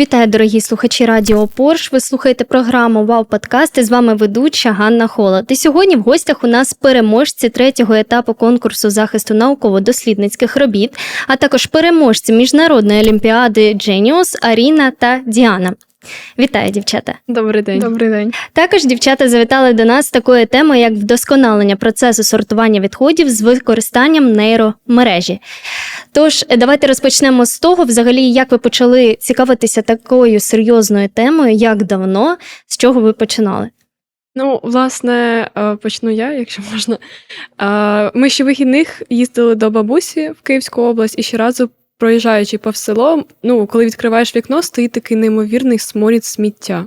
Вітаю, дорогі слухачі Радіо Порш. Ви слухаєте програму Вау Подкаст. І з вами ведуча Ганна Холод. І сьогодні в гостях у нас переможці третього етапу конкурсу захисту науково-дослідницьких робіт, а також переможці міжнародної олімпіади Дженіус, Аріна та Діана. Вітаю, дівчата! Добрий день. Добрий день. Також дівчата завітали до нас з такою темою, як вдосконалення процесу сортування відходів з використанням нейромережі. Тож, давайте розпочнемо з того, взагалі, як ви почали цікавитися такою серйозною темою, як давно, з чого ви починали? Ну, власне, е, почну я, якщо можна. Е, Ми ще вихідних їздили до бабусі в Київську область і щоразу, проїжджаючи повз село, ну, коли відкриваєш вікно, стоїть такий неймовірний сморід сміття.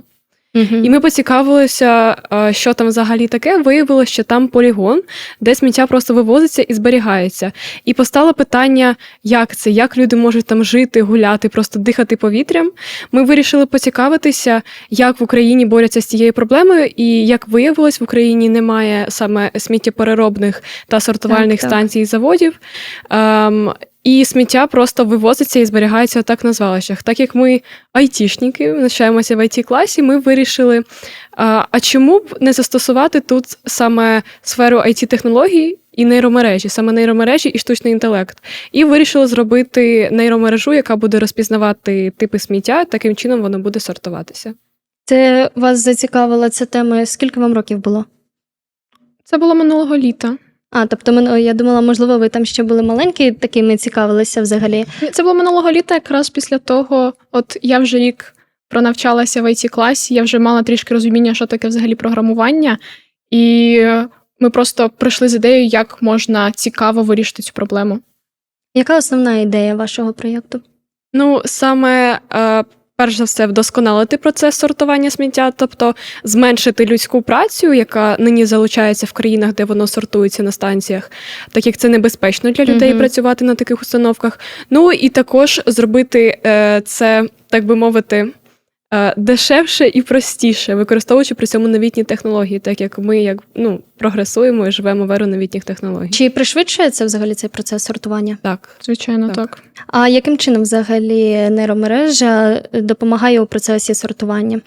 І ми поцікавилися, що там взагалі таке. Виявилося, що там полігон, де сміття просто вивозиться і зберігається. І постало питання, як це, як люди можуть там жити, гуляти, просто дихати повітрям. Ми вирішили поцікавитися, як в Україні борються з цією проблемою, і як виявилось, в Україні немає саме сміттєпереробних та сортувальних Так, так. станцій і заводів. Ем, і сміття просто вивозиться і зберігається так на звалищах. Так як ми айтішники, навчаємося в it класі ми вирішили, а, а чому б не застосувати тут саме сферу it технологій і нейромережі, саме нейромережі і штучний інтелект. І вирішили зробити нейромережу, яка буде розпізнавати типи сміття, таким чином воно буде сортуватися. Це вас зацікавила ця тема. Скільки вам років було? Це було минулого літа. А, тобто, мен- я думала, можливо, ви там ще були маленькі, такими цікавилися взагалі. Це було минулого літа, якраз після того, от я вже рік пронавчалася в it класі, я вже мала трішки розуміння, що таке взагалі програмування, і ми просто прийшли з ідеєю, як можна цікаво вирішити цю проблему. Яка основна ідея вашого проєкту? Ну, саме е, перш за все, вдосконалити процес сортування сміття, тобто зменшити людську працю, яка нині залучається в країнах, де воно сортується на станціях, так як це небезпечно для людей Мгм. працювати на таких установках. Ну і також зробити е, це, так би мовити. Е, Дешевше і простіше, використовуючи при цьому новітні технології, так як ми як ну прогресуємо і живемо в еру новітніх технологій. Чи пришвидшує це взагалі цей процес сортування? Так, Звичайно, Так. так. А яким чином взагалі нейромережа допомагає у процесі сортування?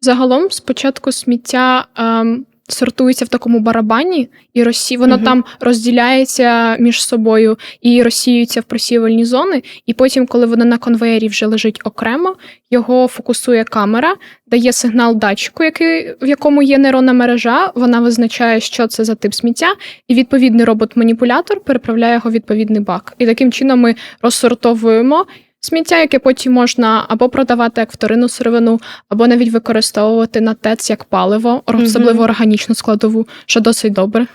Загалом, спочатку сміття ем, сортується в такому барабані, і розсі... воно Мгм. там розділяється між собою і розсіюється в просіювальні зони. І потім, коли воно на конвеєрі вже лежить окремо, його фокусує камера, дає сигнал датчику, який, в якому є нейронна мережа. Вона визначає, що це за тип сміття, і відповідний робот-маніпулятор переправляє його в відповідний бак. І таким чином ми розсортовуємо. Сміття, яке потім можна або продавати як вторинну сировину, або навіть використовувати на ТЕЦ як паливо, особливо органічну складову, що досить добре.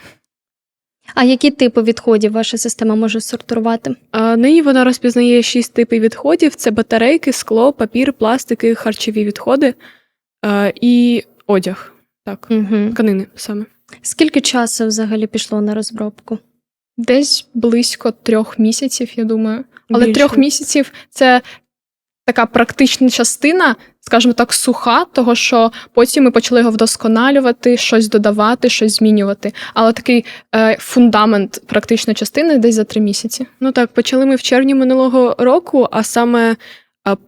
А які типи відходів ваша система може сортувати? А, Нині вона розпізнає шість типів відходів: це батарейки, скло, папір, пластики, харчові відходи а, і одяг. Так, Угу. тканини саме. Скільки часу взагалі пішло на розробку? Десь близько трьох місяців, я думаю. Але Більше. трьох місяців це така практична частина, скажімо так, суха, того що потім ми почали його вдосконалювати, щось додавати, щось змінювати. Але такий е, фундамент практичної частини десь за три місяці. Ну так, почали ми в червні минулого року, а саме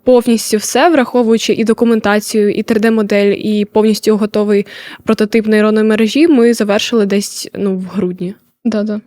повністю все, враховуючи і документацію, і 3D-модель, і повністю готовий прототип нейронної мережі, ми завершили десь ну, в грудні. Да-да.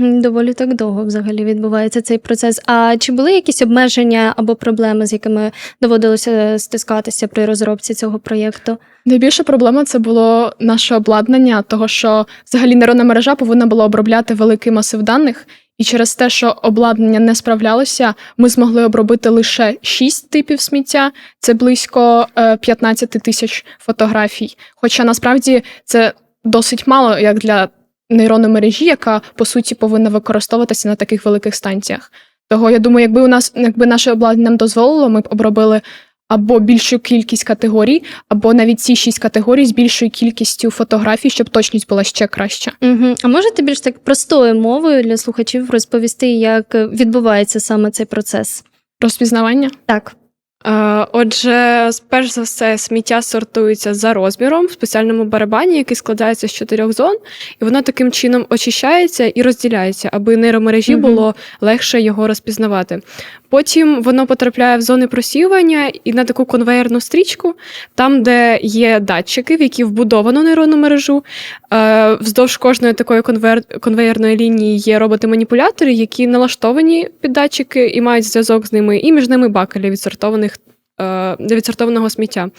Доволі так довго взагалі відбувається цей процес. А чи були якісь обмеження або проблеми, з якими доводилося стискатися при розробці цього проєкту? Найбільша проблема це було наше обладнання, того що взагалі нейронна мережа повинна була обробляти великий масив даних, і через те, що обладнання не справлялося, ми змогли обробити лише 6 типів сміття. Це близько е, 15 тисяч фотографій. Хоча насправді це досить мало як для нейронної мережі, яка по суті повинна використовуватися на таких великих станціях. Того я думаю, якби у нас, якби наше обладнання нам дозволило, ми б обробили або більшу кількість категорій, або навіть ці шість категорій з більшою кількістю фотографій, щоб точність була ще краща. Угу. А можете більш так простою мовою для слухачів розповісти, як відбувається саме цей процес? Розпізнавання. Так. Е, Отже, перш за все, сміття сортується за розміром в спеціальному барабані, який складається з чотирьох зон, і воно таким чином очищається і розділяється, аби нейромережі було легше його розпізнавати. Потім воно потрапляє в зони просіювання і на таку конвейерну стрічку, там, де є датчики, в які вбудовано нейронну мережу. Е, Вздовж кожної такої конвер... конвейерної лінії є роботи-маніпулятори, які налаштовані під датчики і мають зв'язок з ними, і між ними баки для відсортованих. Е, відсортованого сміття.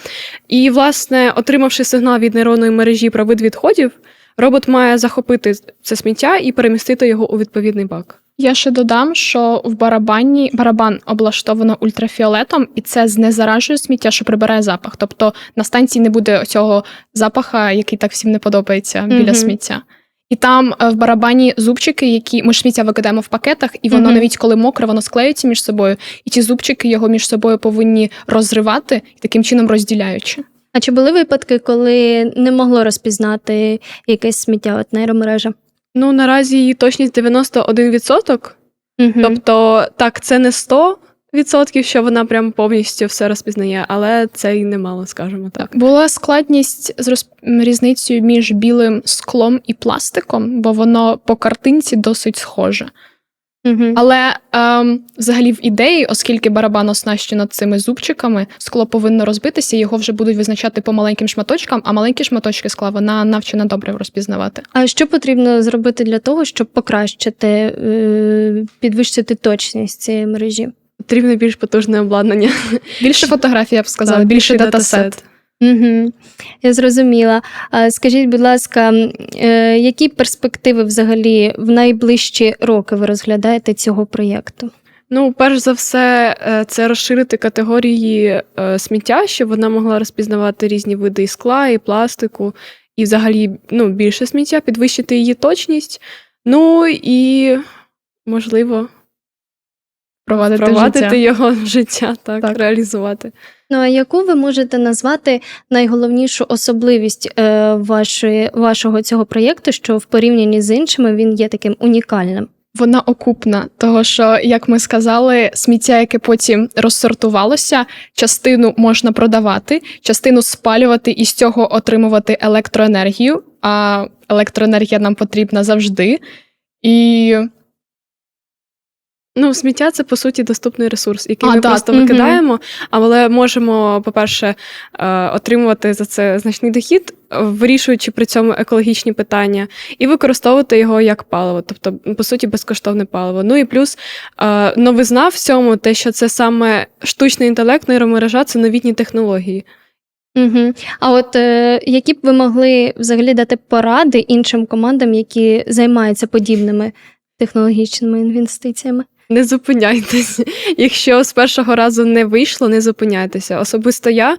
І, власне, отримавши сигнал від нейронної мережі про вид відходів, робот має захопити це сміття і перемістити його у відповідний бак. Я ще додам, що в барабані барабан облаштовано ультрафіолетом, і це знезаражує сміття, що прибирає запах. Тобто на станції не буде цього запаха, який так всім не подобається біля Мгм. сміття. І там е, в барабані зубчики, які ми ж сміття викидаємо в пакетах, і воно Мгм. навіть коли мокре, воно склеюється між собою. І ті зубчики його між собою повинні розривати, таким чином розділяючи. А чи були випадки, коли не могло розпізнати якесь сміття от нейромережа? Ну, наразі її точність 91%. Угу. Тобто, так, це не 100%, що вона прям повністю все розпізнає, але це і немало, скажімо так. Була складність з роз... м, різницею між білим склом і пластиком, бо воно по картинці досить схоже. Угу. Але ем, взагалі в ідеї, оскільки барабан оснащено цими зубчиками, скло повинно розбитися, його вже будуть визначати по маленьким шматочкам, а маленькі шматочки скла вона навчена добре розпізнавати. А що потрібно зробити для того, щоб покращити, е, підвищити точність цієї мережі? Потрібне більш потужне обладнання. Більше фотографій, я б сказала, Так, більше датасет. Угу. Я зрозуміла. Скажіть, будь ласка, е, які перспективи взагалі в найближчі роки ви розглядаєте цього проєкту? Ну, перш за все, е, це розширити категорії е, сміття, щоб вона могла розпізнавати різні види і скла, і пластику, і взагалі ну, більше сміття, підвищити її точність. Ну і можливо Провадити, впровадити життя. його в життя, так, Так. реалізувати. Ну а яку ви можете назвати найголовнішу особливість е, вашої, вашого цього проєкту, що в порівнянні з іншими він є таким унікальним? Вона окупна, того що, як ми сказали, сміття, яке потім розсортувалося, частину можна продавати, частину спалювати і з цього отримувати електроенергію. А електроенергія нам потрібна завжди. І Ну, сміття це по суті доступний ресурс, який А, ми да, просто викидаємо, але можемо, по-перше, е, отримувати за це значний дохід, вирішуючи при цьому екологічні питання, і використовувати його як паливо, тобто, по суті, безкоштовне паливо. Ну і плюс е, новизна в цьому, те, що це саме штучний інтелект, нейромережа, це новітні технології. Угу. А от е, які б ви могли взагалі дати поради іншим командам, які займаються подібними технологічними інвестиціями? Не зупиняйтесь. Якщо з першого разу не вийшло, не зупиняйтеся. Особисто я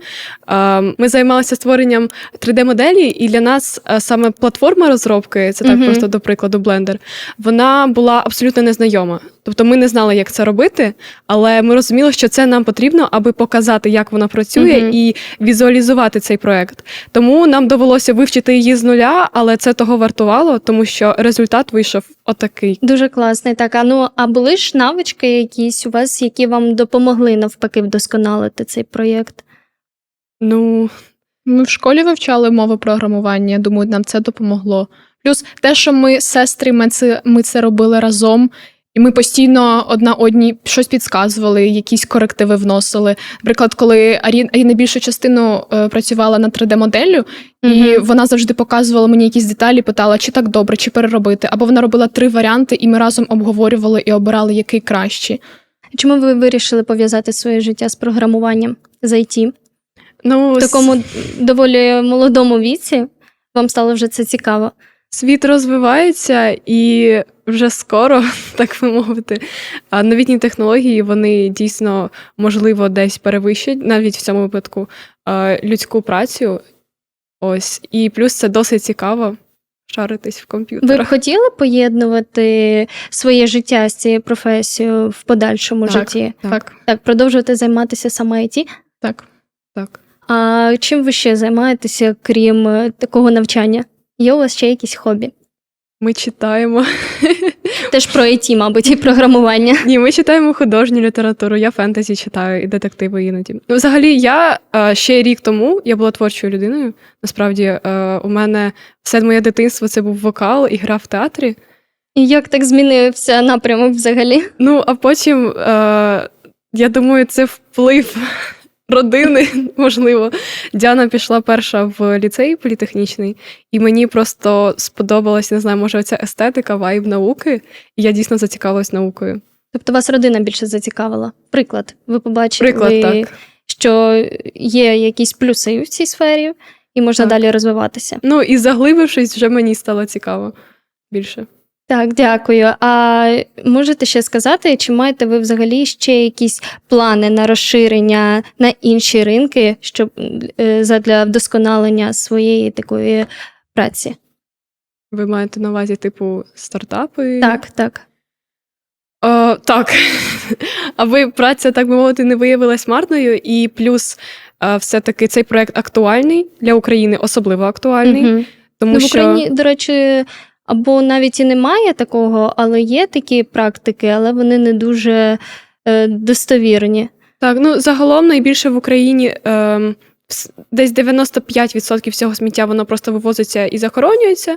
е, ми займалися створенням 3D-моделі, і для нас е, саме платформа розробки, це так просто до прикладу, Blender, вона була абсолютно незнайома. Тобто ми не знали, як це робити, але ми розуміли, що це нам потрібно, аби показати, як вона працює, Мгм. і візуалізувати цей проект. Тому нам довелося вивчити її з нуля, але це того вартувало, тому що результат вийшов отакий. Дуже класний. Так, а ну а були ж навички якісь у вас, які вам допомогли навпаки вдосконалити цей проєкт? Ну, ми в школі вивчали мови програмування. Думаю, нам це допомогло. Плюс те, що ми сестри, ми це, ми це робили разом. І ми постійно одна одній щось підказували, якісь корективи вносили. Наприклад, коли Арі- Аріна більшу частину е, працювала над 3D-моделлю, і Мгм. вона завжди показувала мені якісь деталі, питала, чи так добре, чи переробити. Або вона робила три варіанти, і ми разом обговорювали і обирали, який кращий. Чому ви вирішили пов'язати своє життя з програмуванням з IT? ну В такому доволі молодому віці вам стало вже це цікаво. Світ розвивається і вже скоро, так би мовити, новітні технології вони дійсно можливо десь перевищать, навіть в цьому випадку, людську працю. Ось. І плюс це досить цікаво шаритись в Ви б хотіли поєднувати своє життя з цією професією в подальшому Так. житті? Так. Так, Так, продовжувати займатися саме IT? так. Так. А чим ви ще займаєтеся, крім такого навчання? Є у вас ще якісь хобі? Ми читаємо. Теж про IT, мабуть, і програмування. Ні, ми читаємо художню літературу, я фентезі читаю і детективи іноді. Ну, взагалі, я е, ще рік тому я була творчою людиною. Насправді, е, у мене все моє дитинство це був вокал і гра в театрі. І як так змінився напрямок взагалі? Ну, а потім, е, я думаю, це вплив родини, можливо. Діана пішла перша в ліцей політехнічний, і мені просто сподобалась, не знаю, може, ця естетика, вайб науки, і я дійсно зацікавилась наукою. Тобто вас родина більше зацікавила? Приклад, ви побачили, Приклад, так. що є якісь плюси в цій сфері, і можна Так. далі розвиватися. Ну, і заглибившись, вже мені стало цікаво більше. Так, дякую. А можете ще сказати, чи маєте ви взагалі ще якісь плани на розширення на інші ринки, щоб е, задля вдосконалення своєї такої праці? Ви маєте на увазі, типу, стартапи? Так, так. О, так. Аби праця, так би мовити, не виявилась марною, і плюс все-таки цей проект актуальний для України, особливо актуальний, Мгм. тому ну, в що Україні, до речі, або навіть і немає такого, але є такі практики, але вони не дуже е, достовірні. так, ну загалом найбільше в Україні вс- десь 95% всього сміття воно просто вивозиться і захоронюється.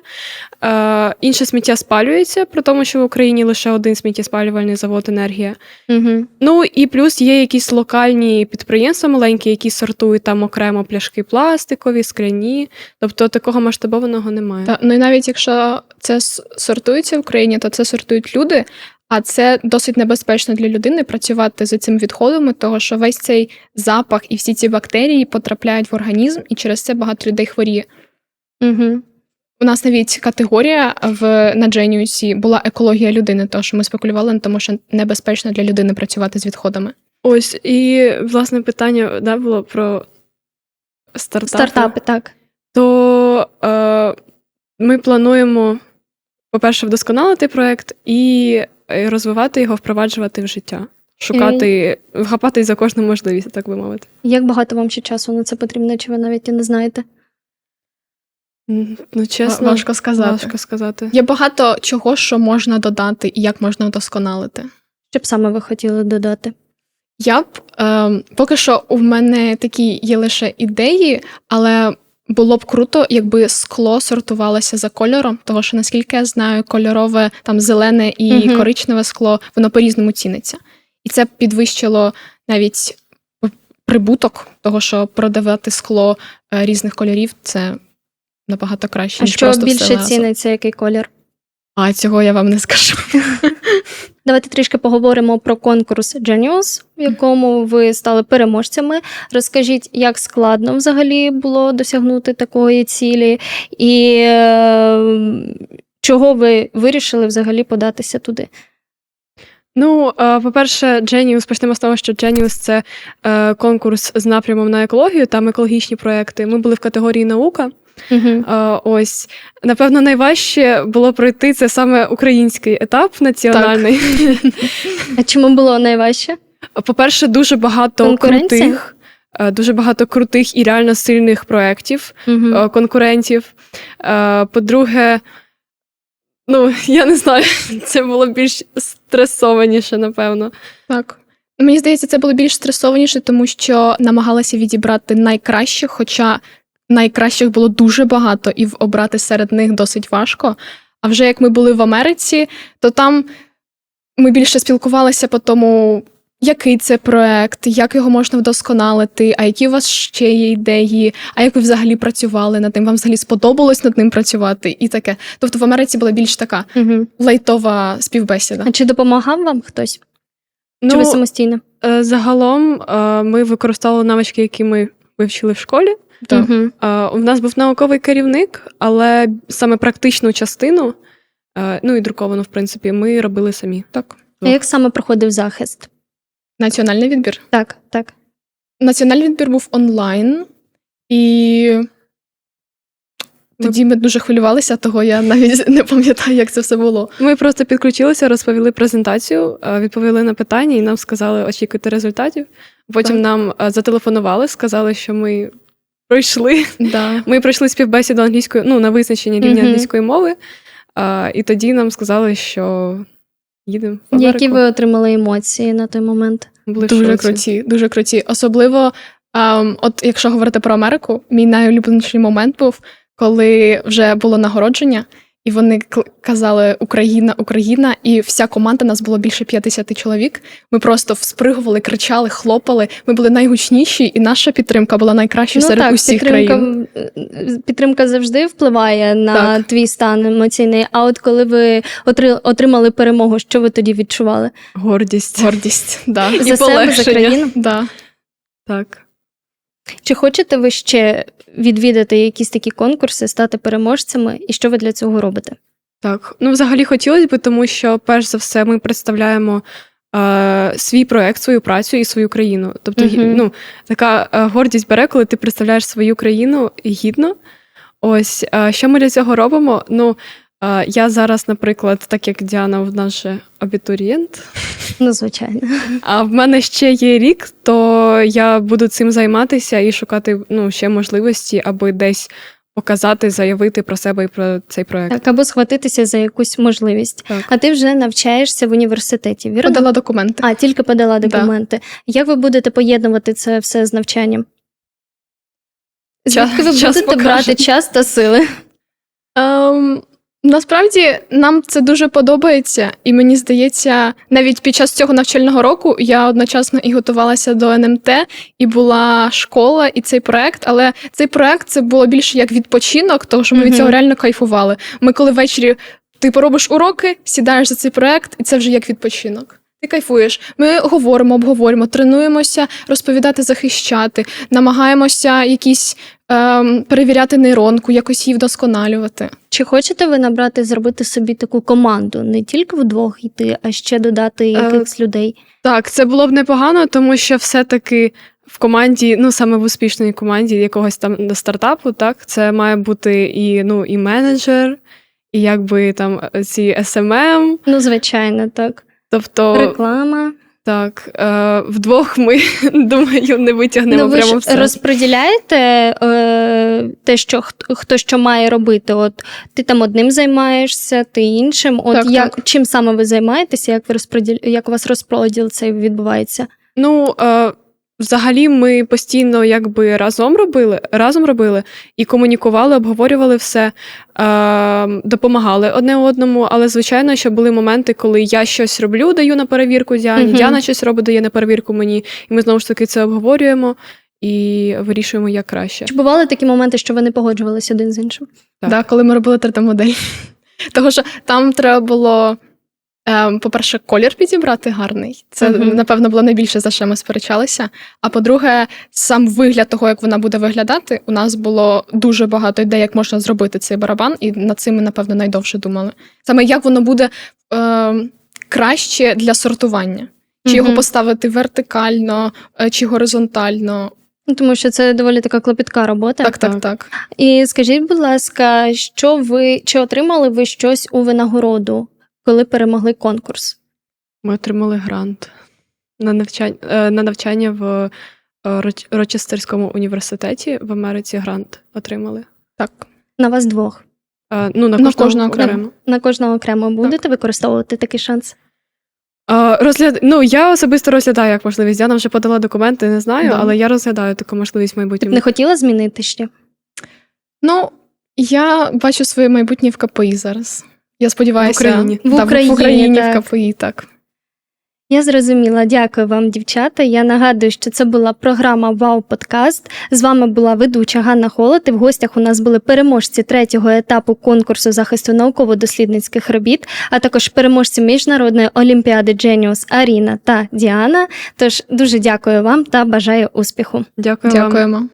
Е, інше сміття спалюється, при тому, що в Україні лише один сміттєспалювальний завод енергія. Угу. Ну і плюс є якісь локальні підприємства маленькі, які сортують там окремо пляшки пластикові, скляні. Тобто такого масштабованого немає. Та, ну і навіть якщо це сортується в Україні, то це сортують люди. А це досить небезпечно для людини працювати з цими відходами, того що весь цей запах і всі ці бактерії потрапляють в організм, і через це багато людей хворіє. Угу. У нас навіть категорія в на Genius була екологія людини, тому що ми спекулювали на тому, що небезпечно для людини працювати з відходами. Ось і власне питання да, було про стартапи. Стартапи, так. То е, ми плануємо, по-перше, вдосконалити проект і е, розвивати його, впроваджувати в життя. Шукати, вхапатись за кожну можливість, так би мовити. Як багато вам ще часу на це потрібно, чи ви навіть і не знаєте? Ну, чесно, Важко сказати. важко сказати. Є багато чого, що можна додати і як можна вдосконалити. Що б саме ви хотіли додати? Я б ем, поки що у мене такі є лише ідеї, але було б круто, якби скло сортувалося за кольором, того що наскільки я знаю, кольорове там зелене і Мгм. коричневе скло, воно по-різному ціниться. І це підвищило навіть прибуток, того що продавати скло е, різних кольорів це набагато краще. А ніж що просто більше ціниться, який колір? А цього я вам не скажу. Давайте трішки поговоримо про конкурс Genius, в якому ви стали переможцями. Розкажіть, як складно взагалі було досягнути такої цілі, і е, чого ви вирішили взагалі податися туди? Ну, е, по-перше, Genius, почнемо з того, що Genius – це е, конкурс з напрямом на екологію, там екологічні проекти. Ми були в категорії наука. Угу. Ось, напевно, найважче було пройти це саме український етап національний. А чому було найважче? По-перше, дуже багато крутих, е, дуже багато крутих і реально сильних проєктів, Угу. е, конкурентів. По-друге, ну, я не знаю, це було більш стресованіше, напевно. Так. Мені здається, це було більш стресованіше, тому що намагалася відібрати найкращих, хоча найкращих було дуже багато, і обрати серед них досить важко. А вже як ми були в Америці, то там ми більше спілкувалися по тому, який це проект, як його можна вдосконалити, а які у вас ще є ідеї, а як ви взагалі працювали над тим, вам взагалі сподобалось над ним працювати, і таке. Тобто в Америці була більш така Угу. лайтова співбесіда. А чи допомагав вам хтось? Чи Ну, ви самостійно? е, загалом е, ми використовували навички, які ми вивчили в школі. Так. Угу. Е, У нас був науковий керівник, але саме практичну частину, е, ну і друковану, в принципі, ми робили самі. Так. А як саме проходив захист? Національний відбір. Так, так. Національний відбір був онлайн, і тоді ми дуже хвилювалися, того я навіть не пам'ятаю, як це все було. Ми просто підключилися, розповіли презентацію, е, відповіли на питання і нам сказали очікуйте результатів. Потім Так. нам е, зателефонували, сказали, що ми пройшли. Да. Ми пройшли співбесіду англійською, ну на визначення рівня Мгм. англійської мови. А, і тоді нам сказали, що їдемо в Америку. Які ви отримали емоції на той момент? Були в Дуже шоці. круті, дуже круті. Особливо, ем, от якщо говорити про Америку, мій найулюбленіший момент був, коли вже було нагородження, і вони кл- казали Україна, Україна, і вся команда нас було більше 50 чоловік. Ми просто вспригували, кричали, хлопали. Ми були найгучніші, і наша підтримка була найкраща серед ну так, усіх підтримка, країн. підтримка завжди впливає на Так. твій стан емоційний. А от коли ви отримали перемогу, що ви тоді відчували? Гордість. Гордість. Да. За себе, за країну? Да. Так. Чи хочете ви ще відвідати якісь такі конкурси, стати переможцями, і що ви для цього робите? Так, ну взагалі хотілося б, тому що перш за все ми представляємо е, свій проект, свою працю і свою країну. Тобто, гі- Мгм. ну, така е, гордість бере, коли ти представляєш свою країну гідно. Ось е, що ми для цього робимо? Ну, я зараз, наприклад, так як Діана в нас же абітурієнт, Ну, звичайно. а в мене ще є рік, то я буду цим займатися і шукати ну, ще можливості, аби десь показати, заявити про себе і про цей проект. Так, або схватитися за якусь можливість. Так. А ти вже навчаєшся в університеті, вірно? Подала документи. А, тільки подала Да. документи. Як ви будете поєднувати це все з навчанням? Час- ви час будете покаже. брати час та сили? Ем, насправді нам це дуже подобається, і мені здається, навіть під час цього навчального року я одночасно і готувалася до НМТ, і була школа, і цей проект. Але цей проект це було більше як відпочинок, тому що ми від цього реально кайфували. Ми коли ввечері ти поробиш уроки, сідаєш за цей проект, і це вже як відпочинок. Ти кайфуєш. Ми говоримо, обговорюємо, тренуємося розповідати, захищати, намагаємося якісь ем, перевіряти нейронку, якось її вдосконалювати. Чи хочете ви набрати, зробити собі таку команду, не тільки вдвох йти, а ще додати якихось людей? Так, це було б непогано, тому що все-таки в команді, ну саме в успішній команді якогось там стартапу, так, це має бути і, ну, і менеджер, і якби там ці SMM, Ну, звичайно, так. тобто Реклама. Так, е, вдвох ми, думаю, не витягнемо ну, ви прямо ж все. розподіляєте е, те, що хто, хто що має робити. От ти там одним займаєшся, ти іншим. От Так, як так. чим саме ви займаєтеся? Як ви розподіл, як у вас розподіл цей відбувається? Ну, е, взагалі, ми постійно якби разом робили, разом робили і комунікували, обговорювали все, е, допомагали одне одному. Але, звичайно, що були моменти, коли я щось роблю, даю на перевірку Діані, Мгм. Діана щось робить, дає на перевірку мені, і ми знову ж таки це обговорюємо і вирішуємо, як краще. Чи бували такі моменти, що ви не погоджувалися один з іншим? Так. Да, коли ми робили 3D-модель. Тому що там треба було, по-перше, колір підібрати гарний. Це, Мгм. напевно, було найбільше, за що ми сперечалися. А по-друге, сам вигляд того, як вона буде виглядати, у нас було дуже багато ідей, як можна зробити цей барабан, і над цим ми, напевно, найдовше думали. Саме як воно буде ем, краще для сортування. Чи його поставити вертикально, е, чи горизонтально. Ну, Тому що це доволі така клопітка робота. Так, так. так. І скажіть, будь ласка, що ви чи отримали ви щось у винагороду, коли перемогли конкурс? Ми отримали грант на навчання, на навчання в е, Рочестерському університеті в Америці. Грант отримали. Так. На вас двох. Е, Ну, на На кожного, окремо. окремо. На кожного окремо будете використовувати такий шанс? А, розгляд... Ну, я особисто розглядаю як можливість. Діана вже подала документи, не знаю, Да. але я розглядаю таку можливість в майбутньому. Не хотіла змінити ще? Ну, я бачу своє майбутнє в КПІ зараз. Я сподіваюся, В Україні. В Да, Україні, в Україні так. в КПІ, так. Я зрозуміла. Дякую вам, дівчата. Я нагадую, що це була програма Вау Подкаст. З вами була ведуча Ганна Холод. І в гостях у нас були переможці третього етапу конкурсу захисту науково-дослідницьких робіт, а також переможці міжнародної олімпіади Genius Аріна та Діана. Тож дуже дякую вам та бажаю успіху. Дякую вам. Дякуємо.